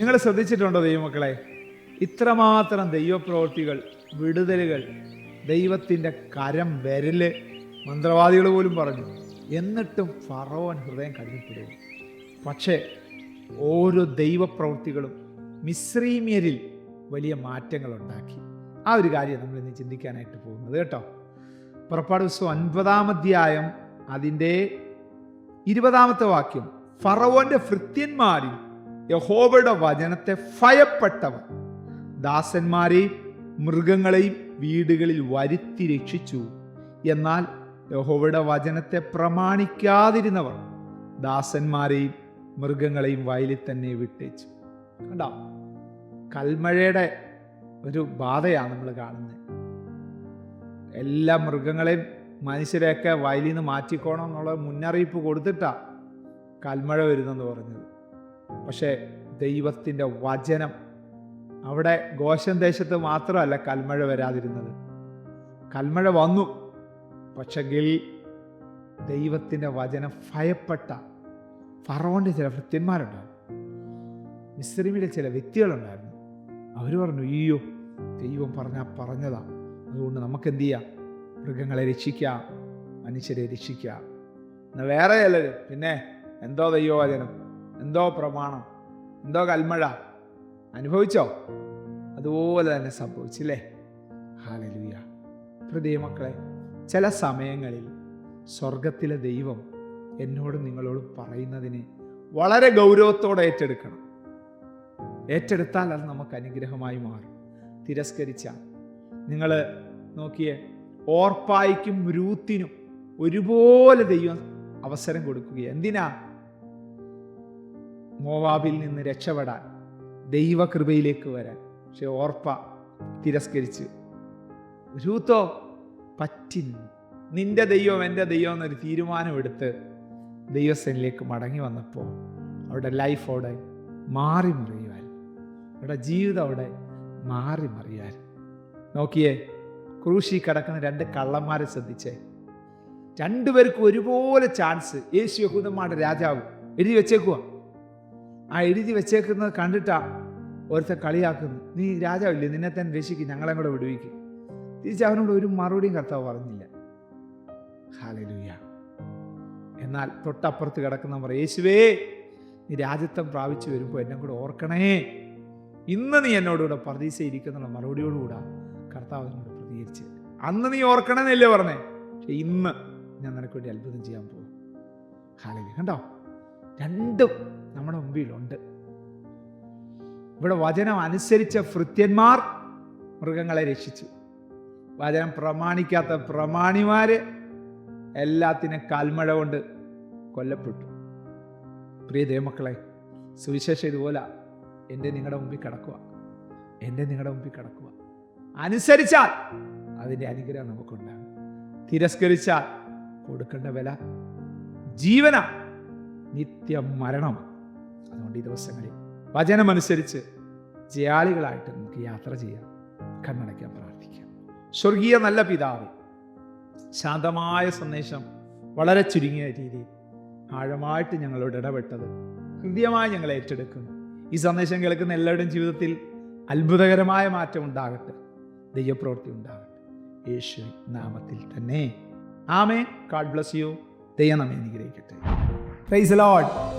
നിങ്ങൾ ശ്രദ്ധിച്ചിട്ടുണ്ടോ ദൈവമക്കളെ? ഇത്രമാത്രം ദൈവപ്രവൃത്തികൾ വിടുതലുകൾ ദൈവത്തിന്റെ കരം വരൽ മന്ത്രവാദികൾ പോലും പറഞ്ഞു. എന്നിട്ടും ഫറോവൻ ഹൃദയം കഴിഞ്ഞിട്ടില്ല പക്ഷേ ഓരോ ദൈവപ്രവൃത്തികളും മിശ്രീമ്യരിൽ വലിയ മാറ്റങ്ങൾ ഉണ്ടാക്കി. ആ ഒരു കാര്യം നമ്മൾ ഇന്ന് ചിന്തിക്കാനായിട്ട് പോകുന്നത് കേട്ടോ. പുറപ്പാട് ദിവസം ഒൻപതാം അധ്യായം അതിന്റെ ഇരുപതാമത്തെ വാക്യം. ഫറവോന്റെ ഭൃത്യന്മാരിൽ യഹോബയുടെ വചനത്തെ ഭയപ്പെട്ടവർ ദാസന്മാരെയും മൃഗങ്ങളെയും വീടുകളിൽ വരുത്തി രക്ഷിച്ചു. എന്നാൽ യഹോവയുടെ വചനത്തെ പ്രമാണിക്കാതിരുന്നവർ ദാസന്മാരെയും മൃഗങ്ങളെയും വയലിൽ തന്നെ വിട്ടേച്ചു. കണ്ടോ? കൽമഴയുടെ ഒരു ബാധയാണ് നമ്മൾ കാണുന്നത്. എല്ലാ മൃഗങ്ങളെയും മനുഷ്യരെയൊക്കെ വയലിൽ നിന്ന് മാറ്റിക്കോണം എന്നുള്ള മുന്നറിയിപ്പ് കൊടുത്തിട്ടാ കൽമഴ വരുന്നെന്ന് പറഞ്ഞത്. പക്ഷേ ദൈവത്തിന്റെ വചനം അവിടെ ഗോശൻ ദേശത്ത് മാത്രമല്ല കൽമഴ വരാതിരുന്നത്. കൽമഴ വന്നു. പക്ഷെങ്കിൽ ദൈവത്തിന്റെ വചനം ഭയപ്പെട്ട ഫറോന്റെ ചില ഭൃത്യന്മാരുണ്ടായിരുന്നു. മിസ്രിമിലെ ചില വ്യക്തികളുണ്ടായിരുന്നു. അവർ പറഞ്ഞു അയ്യോ ദൈവം പറഞ്ഞാൽ പറഞ്ഞതാ. അതുകൊണ്ട് നമുക്ക് എന്ത് ചെയ്യാം? മൃഗങ്ങളെ രക്ഷിക്കാം മനുഷ്യരെ രക്ഷിക്കാം. വേറെ ചിലർ പിന്നെ എന്തോ ദൈവവചനം? എന്തോ പ്രമാണം എന്തോ കൽമഴ. അനുഭവിച്ചോ? അതുപോലെ തന്നെ സംഭവിച്ചില്ലേ ഹാലലൂയ ഹൃദയ മക്കളെ ചില സമയങ്ങളിൽ സ്വർഗത്തിലെ ദൈവം എന്നോട് നിങ്ങളോട് പറയുന്നതിനെ വളരെ ഗൗരവത്തോടെ ഏറ്റെടുക്കണം. ഏറ്റെടുത്താൽ അത് നമുക്ക് അനുഗ്രഹമായി മാറും. തിരസ്കരിച്ചാൽ നിങ്ങൾ നോക്കിയേ ഓർപ്പായിക്കും രൂത്തിനും ഒരുപോലെ ദൈവം അവസരം കൊടുക്കുകയാണ് എന്തിനാ? മോവാബിൽ നിന്ന് രക്ഷപ്പെടാൻ ദൈവകൃപയിലേക്ക് വരാൻ. പക്ഷെ ഓർപ്പ തിരസ്കരിച്ച്. രൂത്തോ പറ്റി നിന്നു. നിന്റെ ദൈവം എന്റെ ദൈവം എന്നൊരു തീരുമാനമെടുത്ത് ദൈവസേനയിലേക്ക് മടങ്ങി വന്നപ്പോൾ അവരുടെ ലൈഫ് അവിടെ മാറി മറിയുവാൻ അവരുടെ ജീവിതം അവിടെ മാറി മറിയാൻ നോക്കിയേ ക്രൂശി കിടക്കുന്ന രണ്ട് കള്ളന്മാരെ ശ്രദ്ധിച്ചേ. രണ്ടുപേർക്കും ഒരുപോലെ ചാൻസ്. യേശു യഹൂദന്മാരുടെ രാജാവ്. എഴുതി വെച്ചേക്കുക ആ എഴുതി വെച്ചേക്കുന്നത് കണ്ടിട്ടാ ഒരുത്തൻ കളിയാക്കുന്നു. നീ രാജാവില്ലേ? നിന്നെ തന്നെ രക്ഷിക്കും. ഞങ്ങളെ കൂടെ വിടുവിക്കും. തിരിച്ച് അവനോട് ഒരു മറുപടിയും കർത്താവ് പറഞ്ഞില്ല. ഹാലലൂയ. എന്നാൽ തൊട്ടപ്പുറത്ത് കിടക്കുന്ന യേശുവേ നീ രാജ്യത്വം പ്രാപിച്ചു വരുമ്പോൾ എന്നെ കൂടെ ഓർക്കണേ. ഇന്ന് നീ എന്നോടുകൂടെ പ്രതീക്ഷ ഇരിക്കുന്നുള്ള മറുപടിയോടുകൂടാ. കർത്താവ് എന്നോട് പ്രതികരിച്ച് അന്ന് നീ ഓർക്കണമെന്നല്ലേ പറഞ്ഞേ. പക്ഷെ ഇന്ന് ഞാൻ നിനക്ക് വേണ്ടി അത്ഭുതം ചെയ്യാൻ പോകും ഹാലലി കണ്ടോ? രണ്ടും നമ്മുടെ മുമ്പിലുണ്ട്. ഇവിടെ വചനം അനുസരിച്ച ഭൃത്യന്മാർ മൃഗങ്ങളെ രക്ഷിച്ചു. വചനം പ്രമാണിക്കാത്ത പ്രമാണിമാര് എല്ലാത്തിനും കാൽമഴ കൊണ്ട് കൊല്ലപ്പെട്ടു. പ്രിയ ദേവമക്കളെ സുവിശേഷം ഇതുപോലെ. എന്റെ നിങ്ങളുടെ മുമ്പിൽ കിടക്കുക. എന്റെ നിങ്ങളുടെ മുമ്പിൽ കിടക്കുക. അനുസരിച്ചാൽ അതിന്റെ അനുഗ്രഹം നമുക്കുണ്ടാകും. തിരസ്കരിച്ചാൽ കൊടുക്കേണ്ട വില ജീവന. നിത്യം മരണം. അതുകൊണ്ട് ഈ ദിവസങ്ങളിൽ. വചനമനുസരിച്ച് ജയാളികളായിട്ട് നമുക്ക് യാത്ര ചെയ്യാം. കണ്ണടയ്ക്കാൻ പ്രാർത്ഥിക്കാം. സ്വർഗീയ നല്ല പിതാവ് ശാന്തമായ സന്ദേശം വളരെ ചുരുങ്ങിയ രീതിയിൽ ആഴമായിട്ട് ഞങ്ങളോട് ഇടപെട്ടത് ഹൃദ്യമായി ഞങ്ങൾ ഏറ്റെടുക്കുന്നു. ഈ സന്ദേശം കേൾക്കുന്ന എല്ലാവരുടെയും ജീവിതത്തിൽ അത്ഭുതകരമായ മാറ്റം ഉണ്ടാകട്ടെ. ദൈവപ്രവൃത്തി ഉണ്ടാകട്ടെ. യേശു നാമത്തിൽ തന്നെ. ആമേ കാഡ് ബ്ലസ് യു ദൈവം നമ്മെ അനുഗ്രഹിക്കട്ടെ. Price load